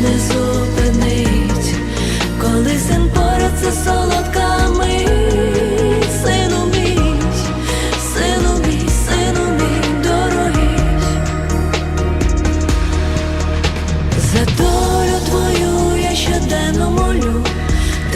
Не зупинить, коли син поряд це солодка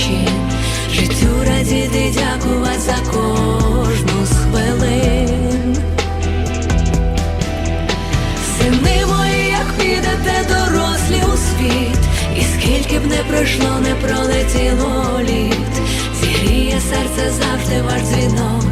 причин. Життю радіти, дякувати за кожну з хвилин. Сини мої, як підете дорослі у світ, і скільки б не пройшло, не пролетіло літ, зігріє серце завжди ваш дзвін.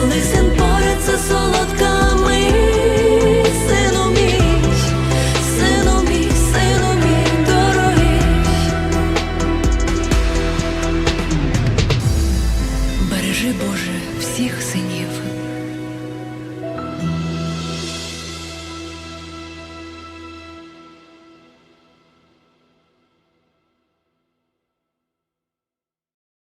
коли син пориться солодками, сину мій, сину мій, сину мій дорогий, бережи Боже всіх синів.